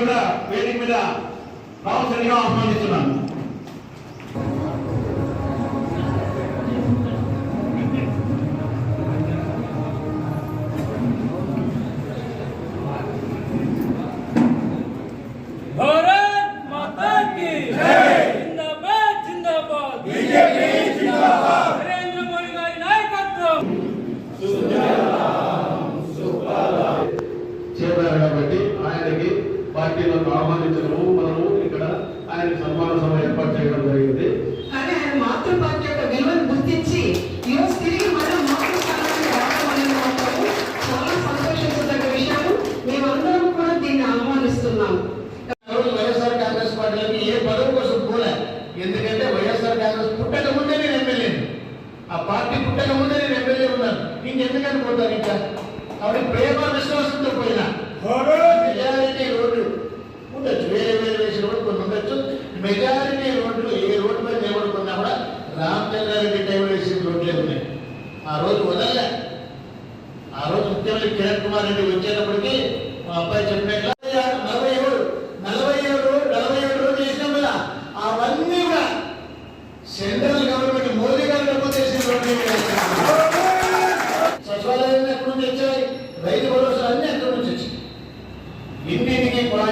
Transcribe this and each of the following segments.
కూడా వేదిక మీద రావాల్సిందిగా ఆహ్వానిస్తున్నాను భారత్ మాతాకి జిందాబాద్ జిందాబాద్ బీజేపీ పార్టీలకు ఆహ్వానించడము మనము ఇక్కడ ఆయన సన్మాన సభ ఏర్పాటు చేయడం జరిగింది. కానీ ఆయన మాతృభాష యొక్క విలువను గుర్తించి ఈరోజు తిరిగి మనం మాతృస్థానానికి రావడం అనేది మాత్రము చాలా సంతోషించదగ్గ విషయం మేమందరం కూడా దీన్ని ఆహ్వానిస్తున్నాం. ఎవరు వైఎస్ఆర్ కాంగ్రెస్ పార్టీలకి ఏ పదవి కోసం పోలే? ఎందుకంటే వైఎస్ఆర్ కాంగ్రెస్ పుట్టక ముందే నేను ఎమ్మెల్యే. ఆ పార్టీ పుట్టక ముందే నేను ఎమ్మెల్యే ఉన్నాను. ఇంకెందుకని పోతాను ఇంకా? కాబట్టి ప్రేమ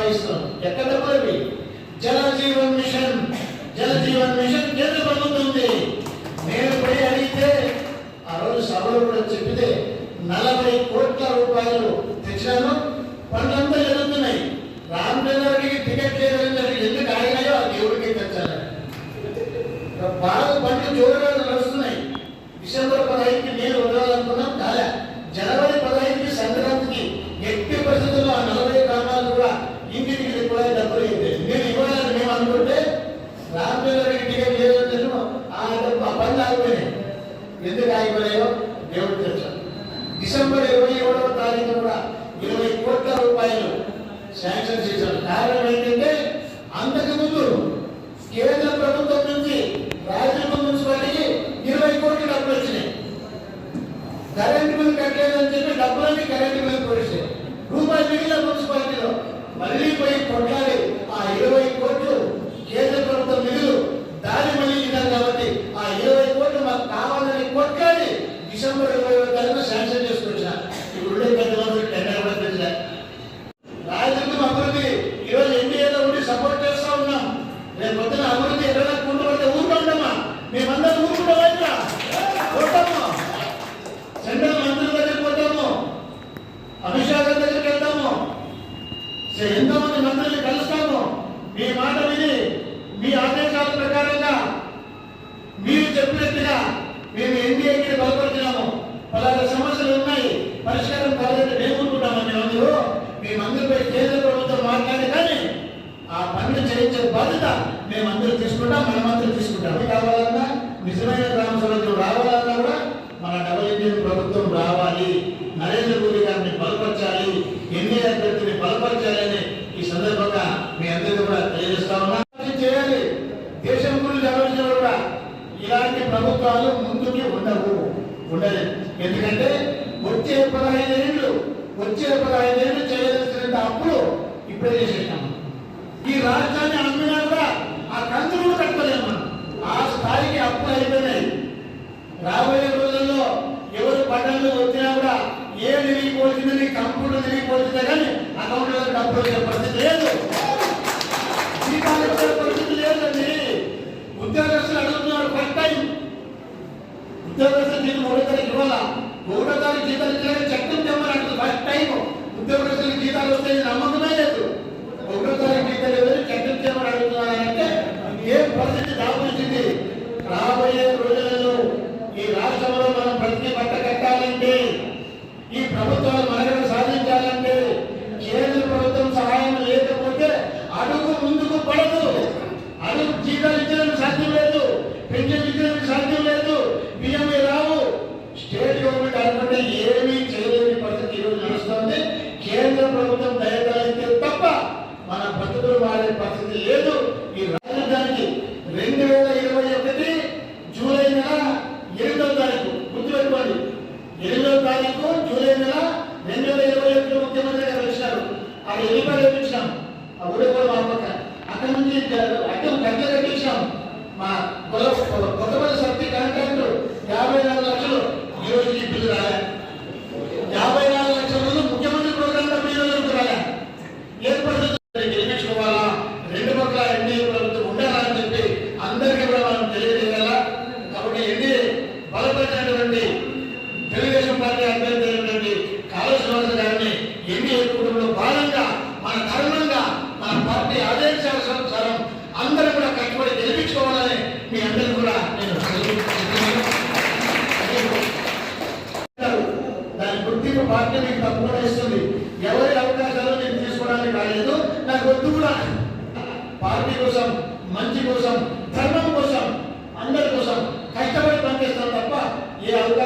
ఇంటింటికి ఎక్కడ డబ్బులు జల జీవన్ మిషన్. జల జీవన్ మిషన్ కేంద్ర ప్రభుత్వం నేను పోయి అడిగితే ఆ రోజు సభలో కూడా చెప్పితే నలభై కోట్ల రూపాయలు తెచ్చినాను. పనులంతా జరుగుతున్నాయి రామచంద్రరెడ్డికి టికెట్ లేదని ఎందుకు ఆగినాయో ఆ దేవుడికి తెచ్చాలి బాగా పనులు జోరుగా నడుస్తున్నాయి. డిసెంబర్ పదహైదుకి నేను వదలాలనుకున్నాం కాలే జనవరి పదహైదుకి సంక్రాంతికి ఎట్టి పరిస్థితుల్లో ఆ నలభై గ్రామాలు కూడా ఇంటింటికి కూడా డబ్బులు అయితే నేను ఇవ్వాలని మేము అనుకుంటే రామచంద్రరెడ్డి టికెట్ లేదని చెప్పి ఆ డబ్బు ఆ పనులు ఆగిపోయినాయి ఎందుకు ఆగిపోయాయో దేవుడు తెచ్చాడు డిసెంబర్ ఇరవై ఏడవ తారీఖు కూడా ఇరవై కోట్ల రూపాయలు శాంక్షన్ చేశారు. కారణం ఏంటంటే అంతకు ముందు కేంద్ర ప్రభుత్వం నుంచి సే- ఎంతోమంది కలుస్తాము. మీ మాట విని మీ ఆదేశాల ప్రకారంగా మీరు చెప్పినట్టుగా మేము ఎన్డీఏకి బలపరిచినాము. పలానా సమస్యలు ఉన్నాయి పరిష్కారం కావాలంటే మేము అనుకుంటామని అందరూ. మేమందరిపై కేంద్ర ప్రభుత్వం మాట్లాడి కానీ ఆ పనులు చేయించే బాధ్యత మేమందరూ తీసుకుంటాం మనమందరూ తీసుకుంటాం అది కావాలన్నా నిజమైన గ్రామ సభ్యులు రావాలన్నా కూడా మన డబల్ వచ్చే పదహైదు ఏళ్ళు వచ్చే పదహైదు ఏళ్ళు చేయవలసిన అప్పులు ఇప్పుడే చేసేసాము ఈ రాష్ట్రాన్ని అమ్మినా కూడా ఆ కంతులు కట్టలేము ఆ స్థాయికి అప్పులు అయిపోయినాయి. రాబోయే రోజుల్లో ఎవరు పట్టణంలో వచ్చినా కూడా ఏ నిలిగిపోతుందని కంప్యూటర్ నిలిగిపోతుందే కానీ అకౌంట్లో డబ్బులు వచ్చే పరిస్థితి లేదు. పరిస్థితి లేదండి. ఉద్యోగస్తులు అడుగుతున్నారు ఫస్ట్ టైం ఉద్యోగస్తులు జీతం మొదటి ఇవ్వాలా? ఒకటో తారీఖు జీతాలు ఇచ్చారని చట్టం తెమ్మని ఫస్ట్ టైం ఉద్యోగస్తులకు జీతాలు వస్తాయి నమ్మకమే లేదు. ఒకటో తారీఖు జీతాలు లేదని చట్టం తెమ్మని అడుగుతున్నారంటే ఏ పరిస్థితి దాపురించింది పరిస్థితి లేదు. ఈ రాజధానికి రెండు వేల ఇరవై ఒకటి జూలై నెల ఎనిమిదవ తారీఖు గుర్తుపెట్టుకోండి. ఎనిమిదవ తారీఖు జూలై నెల రెండు వేల ఇరవై ఒకటి ముఖ్యమంత్రి గారు వచ్చారు అది ఎన్నికలు వేపించాం ఆ ఊరి కూడా మా పక్క. అక్కడి నుంచి అడ్డం గంటలు కట్టించాం మా కొత్తపల్లి శక్తి కాంట్రాక్టు యాభై నాలుగు లక్షలు ఈరోజు ఈ బిల్లు రాలేదు. పార్టీ మీకు కూడా ఇస్తుంది ఎవరి అవకాశాలు నేను తీసుకోవడానికి రాలేదు. నాకు వద్దు కూడా పార్టీ కోసం మంచి కోసం ధర్మం కోసం అందరి కోసం కష్టపడి పనిచేస్తాను తప్ప ఏ అవకాశం